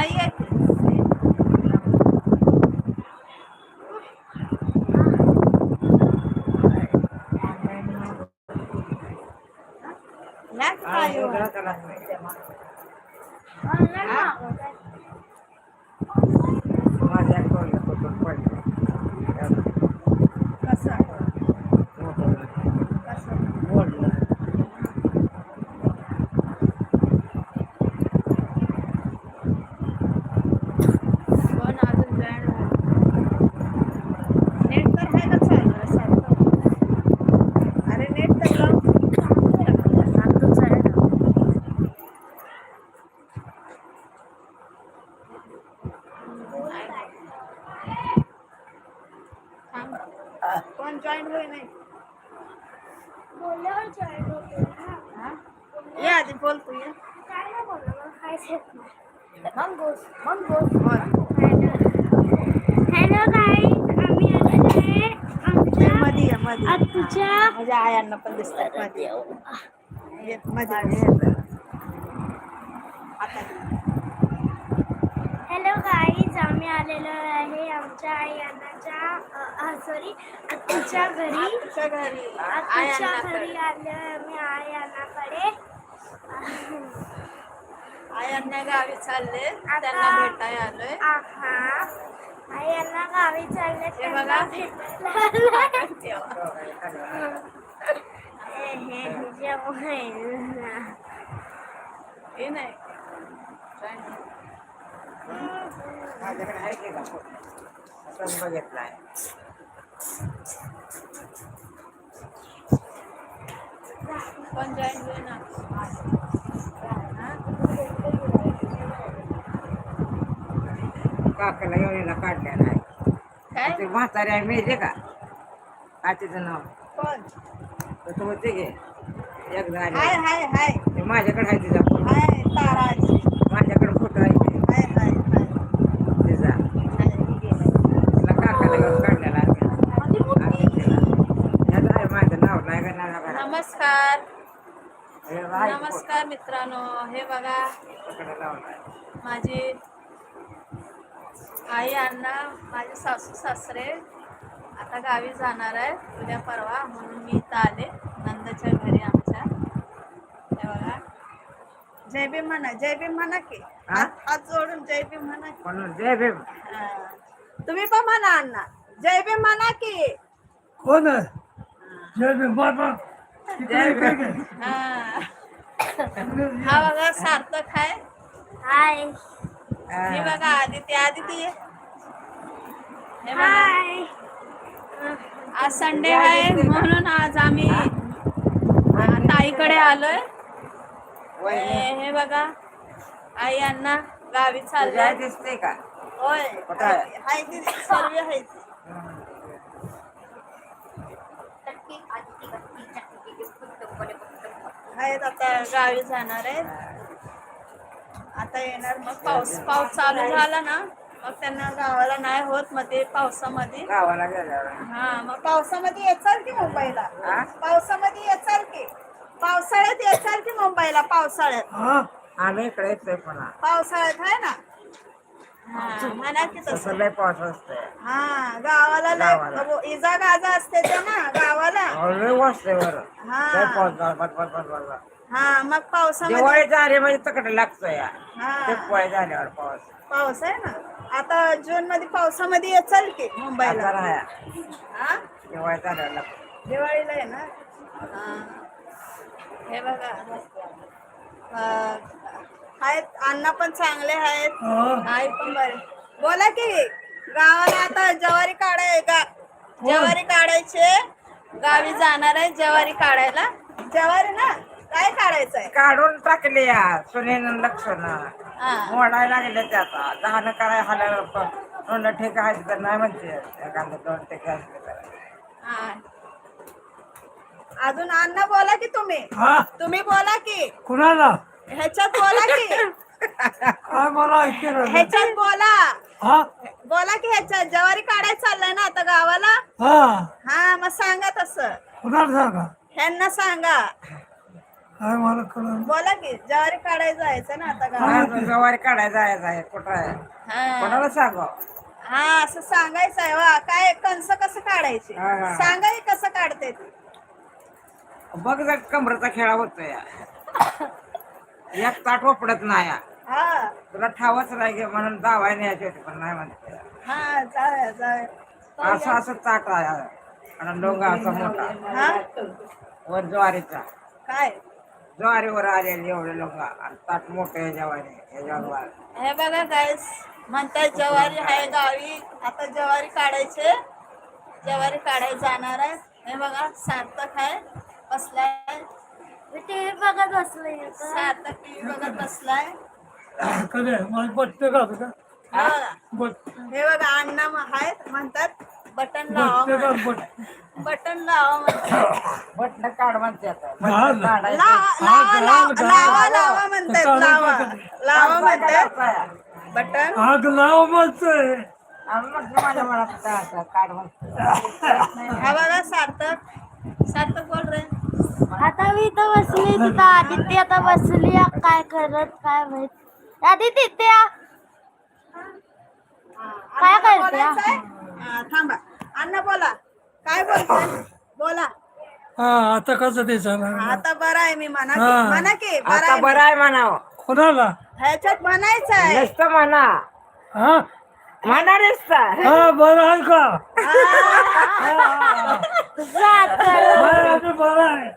आई आहे की? ह्याच पायी वर. माझ्या टोळ्या कुठून पडले कसं कसं मोडलं पण अजून join झालं. नेट तर आहे का चालू आहे सारखं? अरे नेट तर लाव. सारखंच आहे ना. थांब. कोण जॉईन होई नाही? हा? ये आधी बोल तू ये. मग बोस मग बोस बोल. हॅलो गाईज आम्ही आलेलो आहे आमच्या मध्ये ये मध्ये आत्तूच्या माझ्या आयांना पण दिसतात मध्ये ये, मध्ये आता हॅलो गाईज आम्ही आलेलो आहे आमच्या आई अण्णाच्या सॉरी आत्तूच्या घरी. आत्तूच्या घरी. आलो आम्ही आई अण्णाकडे. आयांना गावी चालले त्यांना भेटाय आलोय. आहा आई अण्णा गावी चालले हे त्यांना बघा. हे, हे, हे नाही. माझ्याकडे आहे की का असं बघितलाय पण जॉईन होईना काकाला एवढ्याला काढलेला आहे काय? ते म्हातारी आहे माहिती का? आजीचं नाव. कोण? तसं होते गे एकदा हाय आले. हाय हाय ते माझ्याकडे आहे तिचा फोटो हाय ताराजी माझ्याकडे फोटो आहे ते हाय हाय हाय तिचा हाय, हे गेलं. तिला काकाला घेऊन काढलेला आहे आजी तिला. याचं आहे माझं नाव नाही का नाव करा नमस्कार. नमस्कार मित्रांनो हे बघा. माझी आई अण्णा माझे सासू सासरे आता गावी जाणार आहे उद्या परवा म्हणून मी इथं आले. नंदाच्या घरी आमच्या. हे बघा. जय भीम म्हणा जय भीम म्हणा की? हात जोडून जय भीम म्हणा जय भीम. तुम्ही पण म्हणा अण्णा. जय भीम म्हणा की. कोण आहे? जय भीम बाबा जय भीम हा. हा बघा सार्थक आहे हाय. हे. बघा आदिती आदिती. हे बघा. हाय. आज संडे आहे म्हणून आज आम्ही ताईकडे आलोय. हे हे बघा. आई अण्णा गावी चाललोय. आई दिसते का? होय? हाय सर्व आहे. आहेत आता गावी जाणार आहे आता येणार मग पाऊस पाऊस चालू झाला ना मग त्यांना गावाला नाही होत ते पावसामध्ये. गावाला हा मग पावसामध्ये येचाल की मुंबईला? पावसामध्ये येचाल की? पावसाळ्यात येचाल की मुंबईला पावसाळ्यात? हा आम्ही इकडे पावसाळ्यात आहे ना? म्हणा की तसं तसं लय पाऊस हा गावाला इजा गाजा असते ते ना गावाला. लय बरं. हा. पाऊस झाला, बस बस बस बस बस. हा मग पावसामध्ये दिवाळी झाली म्हणजे तिकडे लागतोय या. हा. झाल्यावर पाऊस. पाऊस आहे ना. आता जून मध्ये पावसामध्ये येचाल की आता मुंबईला राहा. हा? दिवाळी झाल्यावर लागतो दिवाळीला आहे ना. हा. हे बघा. अं, आहेत अण्णा पण चांगले आहेत. आई पण बरे. बोला की गावाला आता ज्वारी काढाय गा ज्वारी काढायचे. गावी जाणार आहे ज्वारी काढायला. ज्वारी ना काय काढायचं आहे काढून टाकले या सुनेन लक्षण. मोडायला लागले ते आता. दहानं काय हालायला पण ठेका आहे तर नाही म्हणते. एखादं दोन ठेके. अजून अण्णा बोला की तुम्ही. तुम्ही बोला की. कुणाला? ह्याच्यात बोला की. काय मला ऐकलं ह्याच्यात बोला. हा? बोला की ह्याच्यात. ज्वारी काढायला चाललंय ना आता गावाला? हा. हा मग सांगा तसं. कुणाला सांगा? ह्यांना सांगा. काय मला कळलं बोला की ज्वारी काढायला जायचं ना आता हा, जवारी काढायला जायचं आहे. कुठं आहे? हा. कोणाला सांगू? हा असं सांगायचं आहे वा. काय कंस कसं काढायचे? हा, हा. सांगा की कसं काढते ते. बघ जर कमरेचा खेळा होतोय. एक ताट उपडत नाही. हा. तुला ठावच राहील म्हणून दावाय न्यायची होती पण नाही म्हणते. हा जाऊया जाऊया. असं असं ताट आहे. आणि डोंगा असा मोठा. हा वर ज्वारीचा. काय? ज्वारीवर आलेली एवढे लोक. आणि ताट मोठे याच्यावाने याच्यावर हे बघा गाईस म्हणतात ज्वारी आहे गावी. आता ज्वारी काढायचे. ज्वारी काढायला जाणार आहे. हे बघा सार्थक आहे. बसलाय. टीव्ही बघत बसलोय. सार्थक टीव्ही बघत बसलाय. कधी मला बट्टे का? तुझं हे बघा हे अण्णा म- आहेत म्हणतात बटन लावा बटन लावा म्हणतात बटणं काढ म्हणते आता. लावा लावा. लावा घाल, लावा घाल. लावा. म्हणतात लावा. लावा म्हणतात. बटन. आग लाव म्हणतोय. हा बघा सार्थक. सार्थक बोल रे. आता मी इथं बसली तिथं. आदित्य आता बसली. काय करत काय माहीत. आदित्य त्या काय करते, थांबा. अण्णा बोला. काय बोलतोय? बोला. हा आता कसं ते आता बरं आहे मी म्हणा की. हा. म्हणा की बरं आता आहे बरं आहे म्हणावं. ह्याच्यात म्हणायचं आहे नुसतं म्हणा. हा? म्हणा नुसतं हा बरं आहे का? जात बरं आहे, बरं आहे.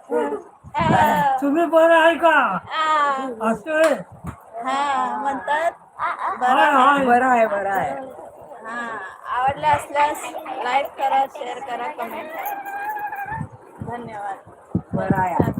तुम्ही बरं आहे का? असं आहे? हा म्हणतात. हाय, हाय. बरं आहे. बरं आहे हा आवडले असल्यास लाईक करा शेअर करा कमेंट करा. धन्यवाद. बरं आहे.